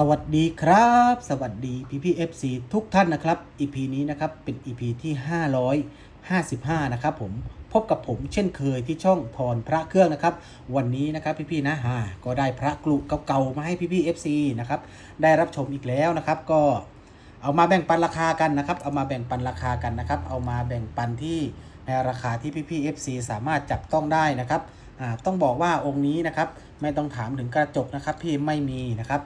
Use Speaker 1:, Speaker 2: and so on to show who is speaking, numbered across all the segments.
Speaker 1: สวัสดีครับ สวัสดีพี่พี่ FC ทุกท่านนะครับ EP นี้นะครับเป็น EP ที่ 555 นะครับผมพบกับผมเช่นเคยที่ช่องพรพระเครื่องนะครับ วันนี้นะครับพี่พี่ๆนะฮะก็ได้พระกลุเก่าๆมาให้พี่พี่ FC นะครับได้รับชมอีกแล้วนะครับก็เอามาแบ่งปันราคากันนะครับ เอามาแบ่งปันราคากันนะครับ เอามาแบ่งปันที่ในราคาที่พี่พี่ FC สามารถจับต้องได้นะครับต้องบอกว่าองค์นี้นะครับไม่ต้องถามถึงกระจกนะครับพี่ไม่มีนะครับ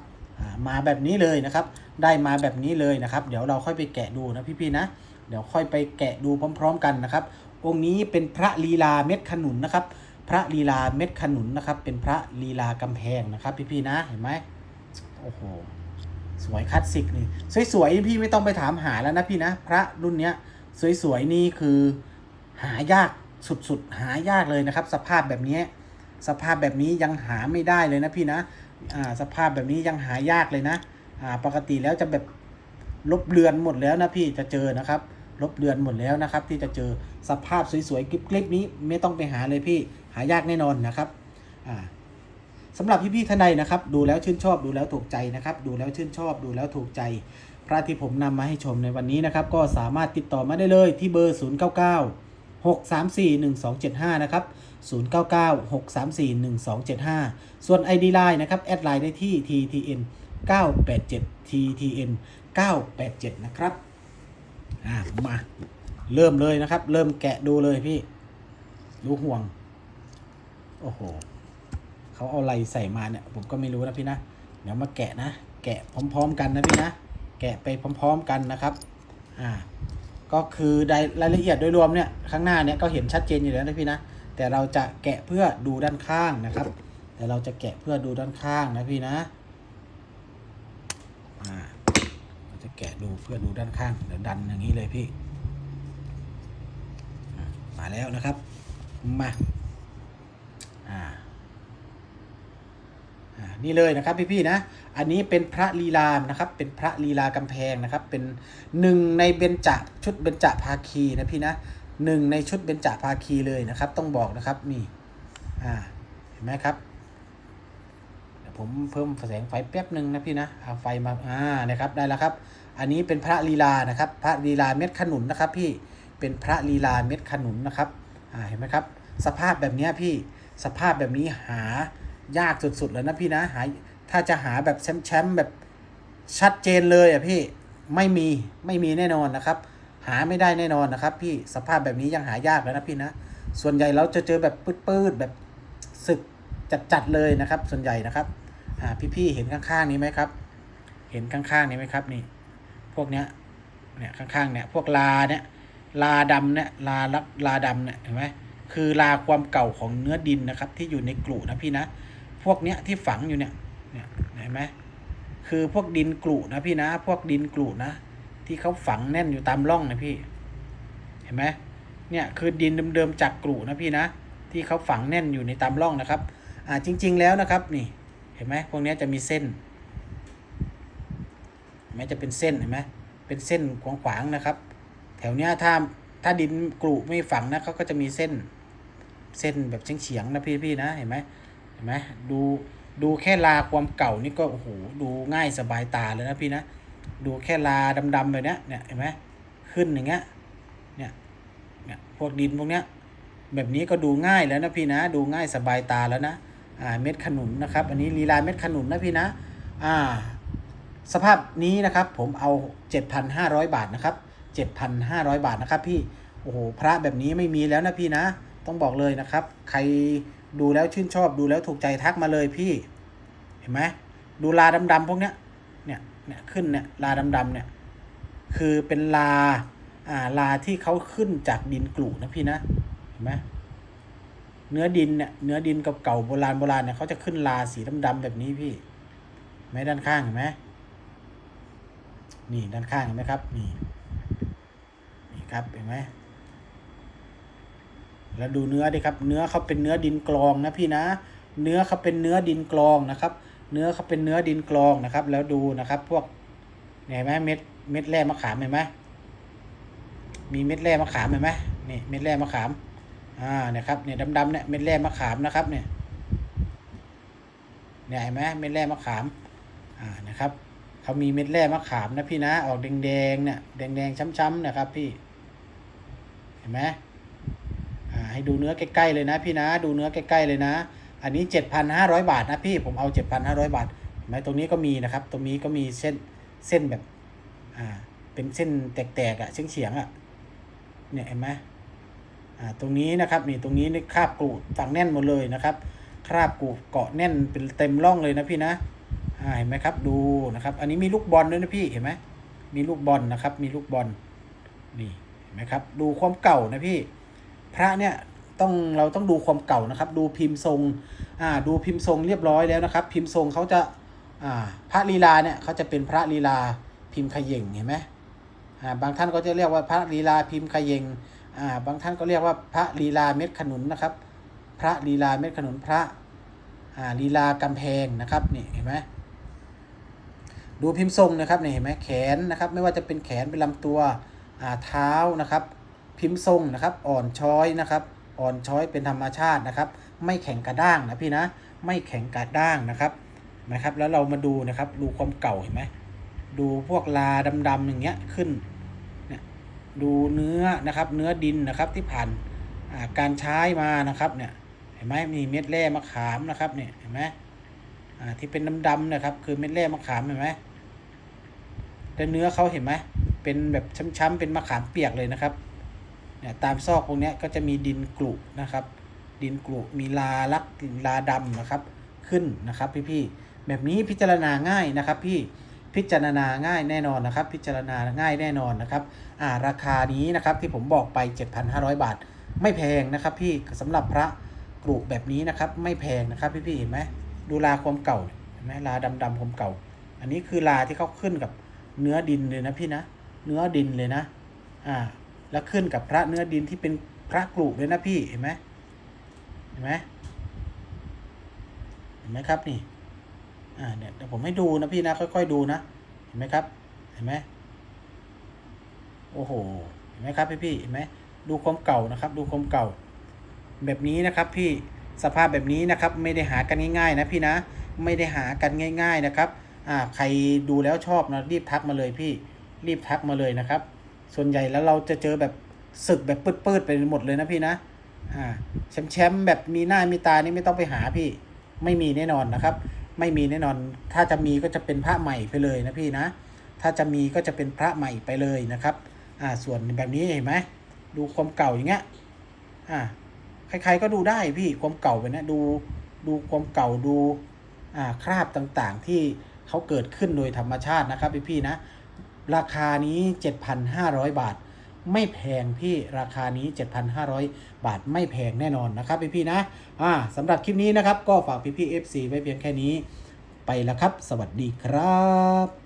Speaker 1: มาแบบนี้เลยนะครับ ได้มาแบบนี้เลยนะครับ เดี๋ยวเราค่อยไปแกะดูนะพี่ๆนะ เดี๋ยวค่อยไปแกะดูพร้อม ๆ กันนะครับ องค์นี้เป็นพระลีลาเม็ดขนุนนะครับ พระลีลาเม็ดขนุนนะครับ เป็นพระลีลากำแพงนะครับพี่ๆนะ เห็นไหมโอ้โห สวยคลาสสิกนี่สวยๆพี่ไม่ต้องไปถามหาแล้วนะพี่นะ พระรุ่นเนี้ยสวยๆนี่คือหายากสุดๆ หายากเลยนะครับ สภาพแบบนี้ สภาพแบบนี้ยังหาไม่ได้เลยนะพี่นะ อ่าสภาพแบบนี้ยังหายากเลยนะอ่าปกติแล้วจะแบบลบเลือนหมดแล้วนะพี่จะเจอนะครับ ลบเลือนหมดแล้วนะครับ ที่จะเจอสภาพสวยๆคลิปๆนี้ไม่ต้องไปหาเลยพี่หายากแน่นอนนะครับอ่าสำหรับพี่ๆท่านใดนะครับ ดูแล้วชื่นชอบดูแล้วถูกใจนะครับ ดูแล้วชื่นชอบดูแล้วถูกใจ พระที่ผมนำมาให้ชมในวันนี้นะครับ ก็สามารถติดต่อมาได้เลยที่เบอร์ 099 6341275 นะครับ 0996341275 ส่วน ID Line นะครับ แอดไลน์ได้ที่ TTN 987 TTN 987 นะครับ อ่า มา เริ่มเลยนะครับ เริ่มแกะดูเลยพี่ดูห่วง โอ้โห เขาเอาอะไรใส่มาเนี่ย ผมก็ไม่รู้นะพี่นะ เดี๋ยวมาแกะนะ แกะพร้อม ๆ กันนะพี่นะ แกะไปพร้อม ๆ กันนะครับ อ่า ก็คือรายละเอียดโดยรวมเนี่ย ข้างหน้าเนี่ยก็เห็นชัดเจนอยู่แล้วนะพี่นะ แต่เราจะแกะเพื่อดูด้านข้างนะครับ แต่เราจะแกะเพื่อดูด้านข้างนะพี่นะเราจะแกะดูเพื่อดูด้านข้างเดี๋ยวดันอย่างนี้เลยพี่มาแล้วนะครับมาอ่าอ่านี่เลยนะครับพี่ๆนะ อันนี้เป็นพระลีลามนะครับ เป็นพระลีลากำแพงนะครับ เป็นหนึ่งในเบญจชุดเบญจภาคีนะพี่นะ หนึ่งในชุดเบญจภาคีเลยนะครับ ต้องบอกนะครับนี่อ่าเห็นไหมครับเดี๋ยวผมเพิ่มแสงไฟแป๊บหนึ่งนะพี่นะเอาไฟมาอ่านะครับได้แล้วครับ อันนี้เป็นพระลีลานะครับ พระลีลาเม็ดขนุนนะครับ พี่เป็นพระลีลาเม็ดขนุนนะครับอ่าเห็นไหมครับ สภาพแบบนี้พี่สภาพแบบนี้หายากสุดๆแล้วนะพี่นะหาถ้าจะหาแบบแชมป์แบบชัดเจนเลยอะพี่ไม่มีไม่มีแน่นอนนะครับ หาไม่ได้แน่นอนนะครับพี่สภาพแบบนี้ยังหายากแล้วนะพี่นะ ส่วนใหญ่เราจะเจอแบบปืดๆแบบสึกจัดๆเลยนะครับ ส่วนใหญ่นะครับอ่าพี่ๆเห็นข้างๆนี้ไหมครับ เห็นข้างๆนี้ไหมครับนี่ พวกเนี้ยเนี่ยข้างๆเนี่ยพวกลาเนี่ยลาดำเนี่ยลาลักลาดำเนี่ยเห็นไหมคือลาความเก่าของเนื้อดินนะครับ ที่อยู่ในกลุ่นะพี่นะ พวกเนี้ยที่ฝังอยู่เนี่ยเนี่ยเห็นไหมคือพวกดินกลุ่นะพี่นะ พวกดินกลุ่นะ ที่เขาฝังแน่นอยู่ตามร่องนะพี่ เห็นไหมเนี่ยคือดินเดิมๆจากกลุ่นะพี่นะ ที่เขาฝังแน่นอยู่ในตามร่องนะครับ อ่าจริง ๆ แล้วนะครับนี่ เห็นไหมพวกนี้จะมีเส้นเห็นไหมจะเป็นเส้นเห็นไหมเป็นเส้นขวางๆนะครับ แถวเนี้ยถ้าถ้าดินกรุไม่ฝังนะเขาก็จะมีเส้น เส้นแบบเฉียงๆนะพี่ๆนะเห็นไหมเห็นไหมดูดูแค่ลาความเก่านี่ก็โอ้โหดูง่ายสบายตาเลยนะพี่นะ ดูแค่ลาดำๆแบบเนี้ยเนี่ยเห็นไหมขึ้นอย่างเงี้ยเนี่ยเนี่ยพวกดินพวกเนี้ยแบบนี้ก็ดูง่ายแล้วนะพี่นะ ดูง่ายสบายตาแล้วนะอ่าเม็ดขนุนนะครับ อันนี้ลีลาเม็ดขนุนนะพี่นะอ่าสภาพนี้นะครับผมเอา 7,500 บาทนะครับ 7,500 บาทนะครับพี่โอ้โหพระแบบนี้ไม่มีแล้วนะพี่นะ ต้องบอกเลยนะครับ ใครดูแล้วชื่นชอบดูแล้วถูกใจทักมาเลยพี่ เห็นไหมดูลาดำๆพวกเนี้ย เนี่ยขึ้นเนี่ยลาดำๆเนี่ยคือเป็นลาอ่าลาที่เขาขึ้นจากดินกลุ่นะพี่นะเห็นไหมเนื้อดินเนี่ยเนื้อดินเก่าโบราณโบราณเนี่ยเขาจะขึ้นลาสีดำๆแบบนี้พี่ไหมด้านข้างเห็นไหมนี่ด้านข้างเห็นไหมครับนี่นี่ครับเห็นไหมแล้วดูเนื้อดิครับ เนื้อเขาเป็นเนื้อดินกรองนะพี่นะ เนื้อเขาเป็นเนื้อดินกรองนะครับ เนื้อเขาเป็นเนื้อดินกรองนะครับ แล้วดูนะครับ พวกเห็นไหมเม็ดเม็ดแร่มะขามเห็นไหมมีเม็ดแร่มะขามเห็นไหมนี่เม็ดแร่มะขามอ่าเนี่ยครับเนี่ยดำๆเนี่ยเม็ดแร่มะขามนะครับ เนี่ยเนี่ยเห็นไหมเม็ดแร่มะขามอ่านะครับเขามีเม็ดแร่มะขามนะพี่นะออกแดงๆเนี่ยแดงๆช้ำๆนะครับ พี่ เห็นไหมอ่าให้ดูเนื้อใกล้ๆเลยนะ พี่นะ ดูเนื้อใกล้ๆเลยนะ อันนี้ 7,500 บาทนะพี่ผมเอา 7,500 บาทเห็นไหมตรงนี้ก็มีนะครับ ตรงนี้ก็มีเส้นเส้นแบบอ่าเป็นเส้นแตกๆอะ่ะเฉียงๆอะ่ะเนี่ยเห็นไหมอ่าตรงนี้นะครับนี่ตรงนี้นี่คราบกรูดฝังแน่นหมดเลยนะครับ คราบกรูดเกาะแน่นเป็นเต็มร่องเลยนะพี่นะอ่าเห็นไหมครับดูนะครับ อันนี้มีลูกบอลด้วยนะพี่เห็นไหมมีลูกบอลนะครับ มีลูกบอลนี่เห็นไหมครับ ดูความเก่านะพี่ พระเนี่ย ต้องเราต้องดูความเก่านะครับ ดูพิมพ์ทรงอ่าดูพิมพ์ทรงเรียบร้อยแล้วนะครับ พิมพ์ทรงเขาจะอ่าพระลีลาเนี่ยเขาจะเป็นพระลีลาพิมพ์ขย่งเห็นไหมอ่าบางท่านก็จะเรียกว่าพระลีลาพิมพ์ขย่งอ่าบางท่านก็เรียกว่าพระลีลาเม็ดขนุนนะครับ พระลีลาเม็ดขนุนพระอ่าลีลากำแพงนะครับนี่เห็นไหมดูพิมพ์ทรงนะครับนี่เห็นไหมแขนนะครับ ไม่ว่าจะเป็นแขนเป็นลำตัวอ่าเท้านะครับ พิมพ์ทรงนะครับ อ่อนช้อยนะครับ อ่อนช้อยเป็นธรรมชาตินะครับ ไม่แข็งกระด้างนะพี่นะไม่แข็งกระด้างนะครับนะครับ แล้วเรามาดูนะครับ ดูความเก่าเห็นไหมดูพวกลาดำๆอย่างเงี้ยขึ้นเนี่ยดูเนื้อนะครับ เนื้อดินนะครับที่ผ่านาการใช้มานะครับเนี่ยเห็นไหมมีเม็ดแร่มะขามนะครับเนี่ยเห็นไหมที่เป็นดำๆนะครับ คือเม็ดแร่มะขามเห็นไหมแต่เนื้อเขาเห็นไหมเป็นแบบช้ำๆเป็นมะขามเปียกเลยนะครับ เนี่ยตามซอกพวกนี้ก็จะมีดินกลุนะครับ ดินกลุมีลาลักลาดำนะครับขึ้นนะครับพี่ๆแบบนี้พิจารณาง่ายนะครับ พี่พิจารณาง่ายแน่นอนนะครับ พิจารณาง่ายแน่นอนนะครับอ่าราคานี้นะครับที่ผมบอกไป 7,500 บาท ไม่แพงนะครับพี่สำหรับพระกรุแบบนี้นะครับ ไม่แพงนะครับพี่ๆเห็นไหมดูลาความเก่าเห็นไหมลาดำๆความเก่า อันนี้คือลาที่เขาขึ้นกับเนื้อดินเลยนะพี่นะ เนื้อดินเลยนะอ่า แล้วขึ้นกับพระเนื้อดินที่เป็นพระกรุเลยนะพี่เห็นไหมเห็นไหมเห็นไหมครับนี่อ่าเนี่ยเดี๋ยวผมให้ดูนะพี่นะค่อย ๆ ดูนะเห็นไหมครับ เห็นไหมโอ้โหเห็นไหมครับพี่พี่เห็นไหมดูความเก่านะครับ ดูความเก่า แบบนี้นะครับ พี่สภาพแบบนี้นะครับ ไม่ได้หากันง่ายๆ นะพี่นะ ไม่ได้หากันง่าย ๆนะครับอ่าใครดูแล้วชอบนะรีบทักมาเลยพี่รีบทักมาเลยนะครับ ส่วนใหญ่แล้วเราจะเจอแบบสึกแบบปืดๆไปหมดเลยนะพี่นะอ่าแชมป์แชมป์แบบมีหน้ามีตานี่ไม่ต้องไปหาพี่ ไม่มีแน่นอนนะครับ ไม่มีแน่นอน ถ้าจะมีก็จะเป็นพระใหม่ไปเลยนะพี่นะ ถ้าจะมีก็จะเป็นพระใหม่ไปเลยนะครับอ่าส่วนแบบนี้เห็นไหมดูความเก่าอย่างเงี้ยอ่าใครๆก็ดูได้พี่ความเก่าไปนะดูดูความเก่าดูอ่าคราบต่างๆที่เขาเกิดขึ้นโดยธรรมชาตินะครับพี่ๆนะ ราคานี้ 7,500 บาท ไม่แพงพี่ราคานี้ 7,500 บาทไม่แพงแน่นอนนะครับพี่พี่นะอ่าสำหรับคลิปนี้นะครับ ก็ฝากพี่พี่ FC ไว้เพียงแค่นี้ ไปแล้วครับ สวัสดีครับ